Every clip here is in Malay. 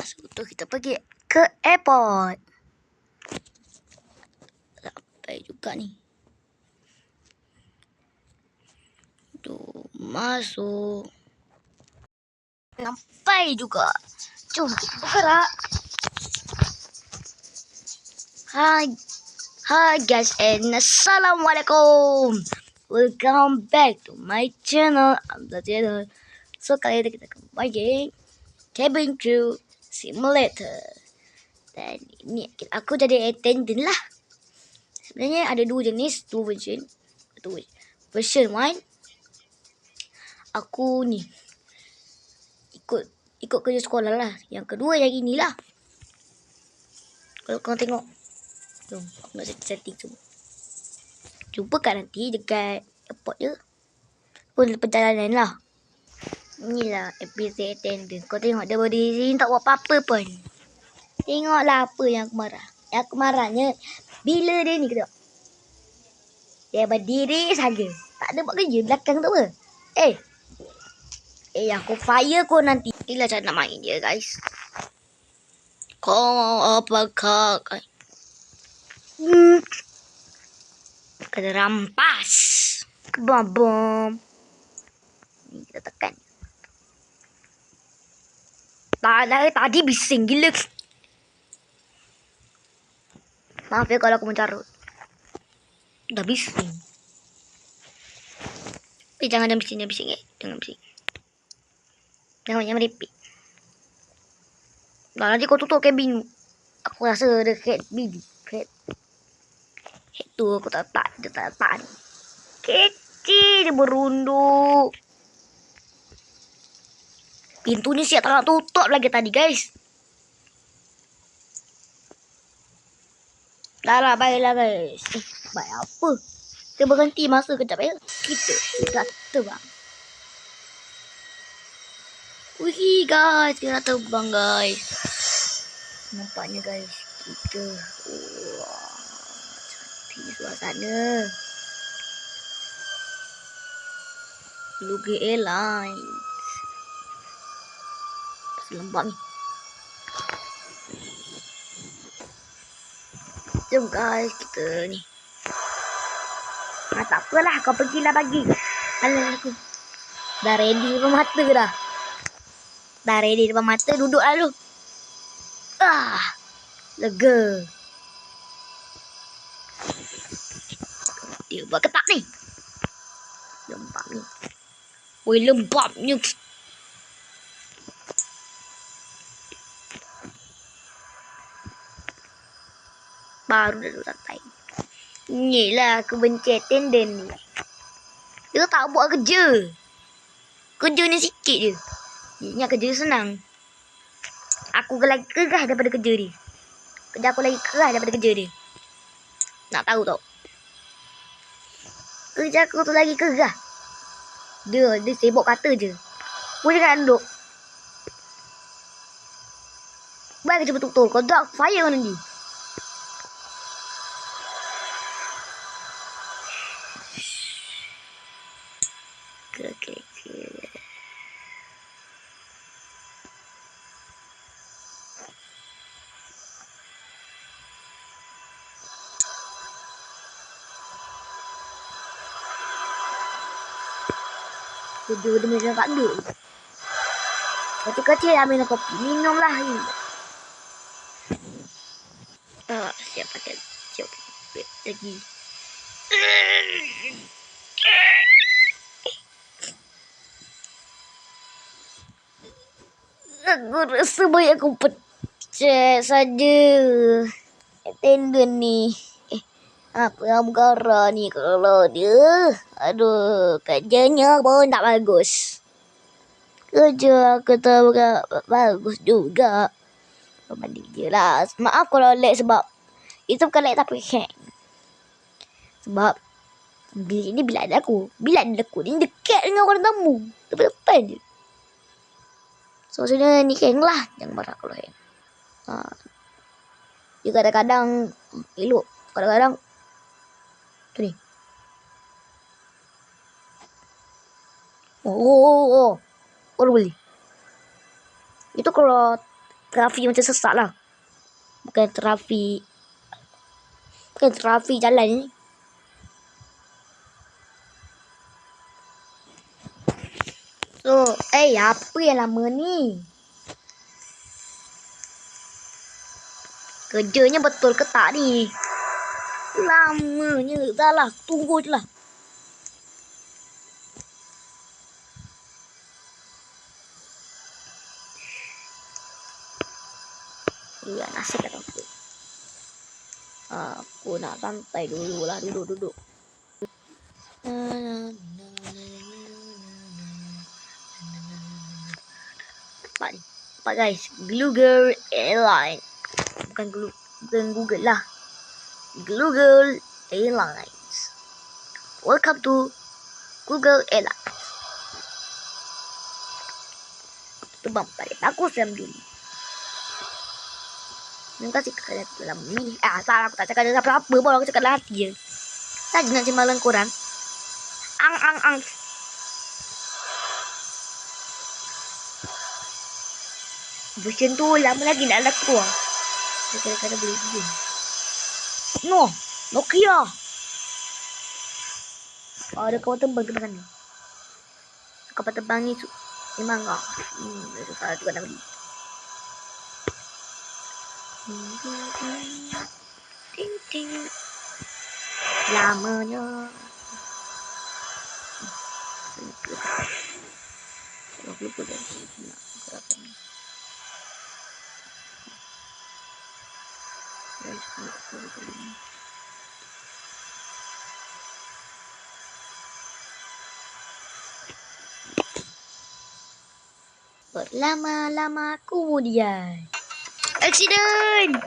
Untuk kita pergi ke airport. Sampai juga ni. Tu masuk. Sampai juga. Jom kita bergerak. Hai. Hai guys and Assalamualaikum. Welcome back to my channel. Amza channel. So kali ini kita main cabin crew simulator. Dan ini aku jadi attendant lah. Sebenarnya ada dua jenis, dua version. Dua version one. Aku ni ikut ikut kerja sekolah lah. Yang kedua yang inilah. Kalau kau tengok. Jom, aku nak setting semua. Jumpa kat nanti dekat airport je. Pun perjalanan lah. Inilah episode attendant. Kau tengok dia berdiri sini tak buat apa-apa pun. Tengoklah apa yang aku marah. Yang aku marahnya bila dia ni kau Dia berdiri saja. Tak ada buat kerja belakang tu apa. Eh. Eh aku fire kau nanti. Inilah cara nak main dia guys. Kau apakah Hmm. Kena rampas. Bom bom. Ni kita tekan. Tak ada tadi bising gila. Maaf ya kalau aku mencarut. Dah bising. Eh jangan jangan bising, jangan bising eh. Jangan bising. Jangan jangan meripik. Dah nanti kau tutup kabin. Aku rasa dekat bilik. Head. Head tu aku tak tak. Dia tak tak ni. Kecil dia berunduk. Pintunya siap tak tutup lagi tadi guys. Dah lah baiklah guys. Eh, baik apa? Kita berhenti masa kejap ya. Kita sudah terbang. Wih guys, kita dah terbang guys. Nampaknya guys, kita wah, cantik suasana. Lugi Airlines. Lembab ni. Jom guys, kita ni. Ah, tak apalah, kau pergilah pagi. Alah aku. Dah ready depan mata dah. Dah ready depan mata, duduk lalu. Ah, lega. Dia buat ketak ni. Lembab ni. Woi, lembabnya. Baru dah duduk santai. Inilah aku benci attendant ni. Dia tak buat kerja. Kerja ni sikit je. Ini kerja senang. Aku lagi kerah daripada kerja dia. Kerja aku lagi kerah daripada kerja dia. Nak tahu tak? Kerja aku tu lagi kerah. Dia, dia sibuk kata je. Boleh jangan duduk. Baik kerja betul-betul. Kau tak fire kau nanti. Okay, okay, okay. Duduk dia minum kat duduk. Kecil-kecil dah minum kopi. Minumlah ni. Oh, siap pakai pakai lagi. Aku rasa banyak aku pecah saja. Attendant ni. Apa yang bergara ni kalau dia? Aduh, kerjanya pun tak bagus. Kerja aku tak bagus juga. Pembanding je lah. Maaf kalau lag sebab itu bukan lag tapi hang. Sebab bilik ni bilik ada aku. Bilik ada aku. Dia dekat dengan orang tamu. Depan-depan je. So sebenarnya ni hang lah. Jangan marah kalau hang. Ha. Dia kadang-kadang elok. Kadang-kadang tu ni. Oh, oh, oh, oh. Baru beli. Itu kalau trafik macam sesak lah. Bukan trafik. Bukan trafik jalan ni. So, eh apa yang lama ni? Kerjanya betul ke tak ni? Lamanya. Dah lah, tunggu je lah. Ya, nasib kata aku. Aku nak santai dulu lah. Duduk, duduk. Apa ni? Apa guys? Google Airline. Bukan Google, bukan Google lah. Google Airlines. Welcome to Google Airlines. Terbang pada aku film dulu. Terima kasih kerana telah memilih. Ah, salah aku tak cakap dengan apa-apa pun. Aku cakap dalam je. Saja nak cemalang korang. Ang, ang, ang. Version tu lama lagi nak keluar. Dia kadang-kadang boleh bikin. No, Nokia. Oh, ada kawan terbang terbang sana. Kapal terbang ni memang ah. Hmm, dia susah juga nak beli. Ting ting. Lamanya. Aku lupa dah. Nak gerakan ni. Guys, aku lupa lupa ni. Berlama-lama kemudian. Accident!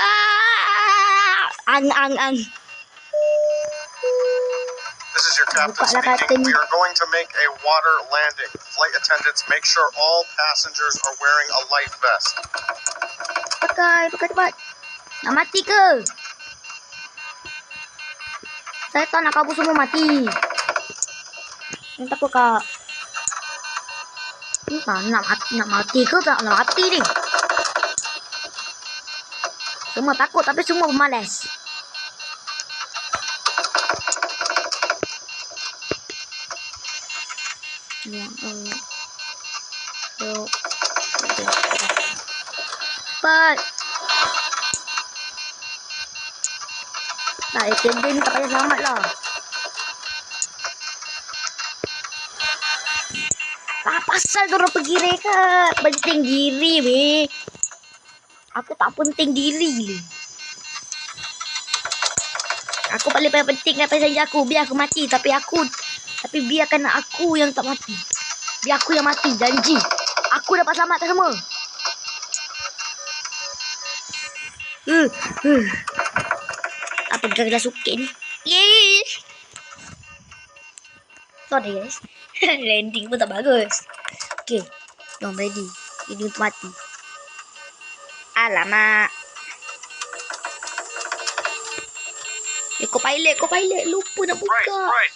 Ah! Ang, ang, ang. This is your captain speaking. We are going to make a water landing. Flight attendants, make sure all passengers are wearing a life vest. Pakai, pakai cepat. Nak mati ke? Saya tak nak kabur semua mati. Ni takut kak. Ni tak nak mati, nak mati ke tak nak mati ni? Semua takut tapi semua pemalas. Ya Allah. Yo. Cepat. Tak, attendant ni tak payah selamat lah. Tak pasal tu orang pergi rehat. Penting diri, weh. Aku tak penting diri. Aku paling paling penting daripada saja aku. Biar aku mati. Tapi aku... Tapi biarkan aku yang tak mati. Biar aku yang mati. Janji. Aku dapat selamatkan semua. Uh, uh. Apa gelas sukit ni? Yeay! Sorry guys. Landing pun tak bagus. Okay. Jom ready. Ini untuk mati. Alamak. Eh, co-pilot, co-pilot. Lupa nak Right, buka. right.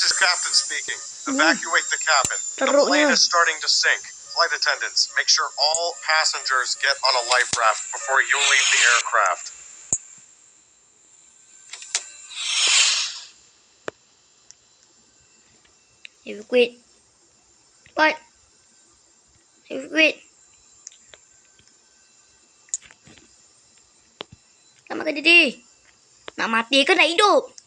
This is captain speaking. Evacuate the cabin. The plane is starting to sink. Flight attendants, make sure all passengers get on a life raft before you leave the aircraft. Evacuate. What? Evacuate. Selamatkan diri. Nak mati ke nak hidup?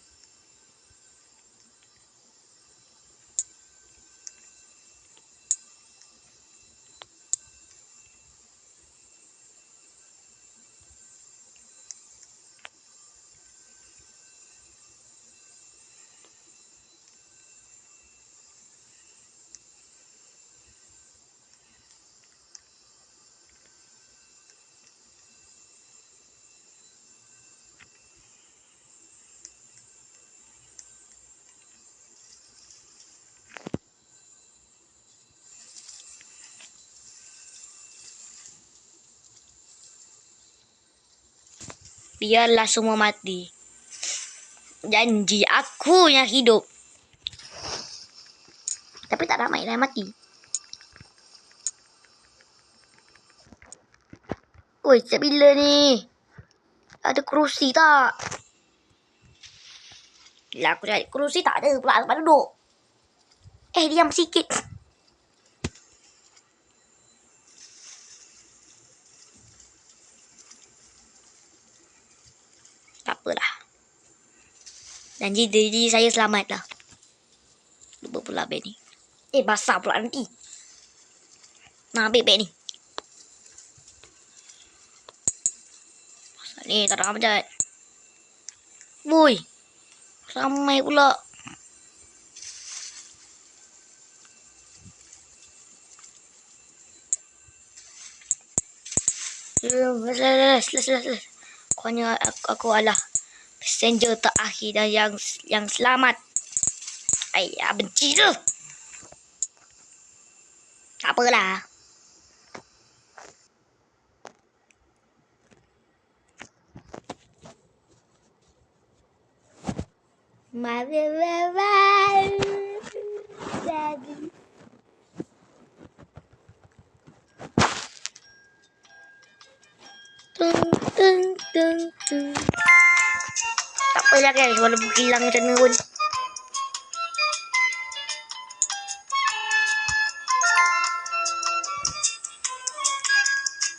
Biarlah semua mati. Janji aku yang hidup. Tapi tak ramai yang mati. Oi, sejak bila ni? Ada kerusi tak? Lah aku cari kerusi tak ada pula tempat duduk. Eh, diam sikit. Apalah. Janji diri saya selamat lah. Lupa pula beg ni. Eh, basah pula nanti. Nah, beg-beg ni. Basah ni, tak ada amjad. Woi. Ramai pula. Lepas, lepas, lepas. Pokoknya aku, aku adalah passenger terakhir dan yang yang selamat. Ayah benci tu. Tak apalah. Mari Daddy. Tung tung tung tung. Apalah guys, walaupun hilang macam mana pun.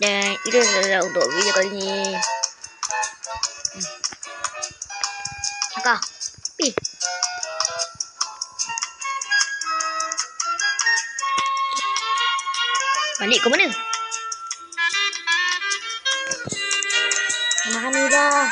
Dan itu adalah untuk video kali. Hmm. Kakak, pi. Balik ke mana? Mana dah?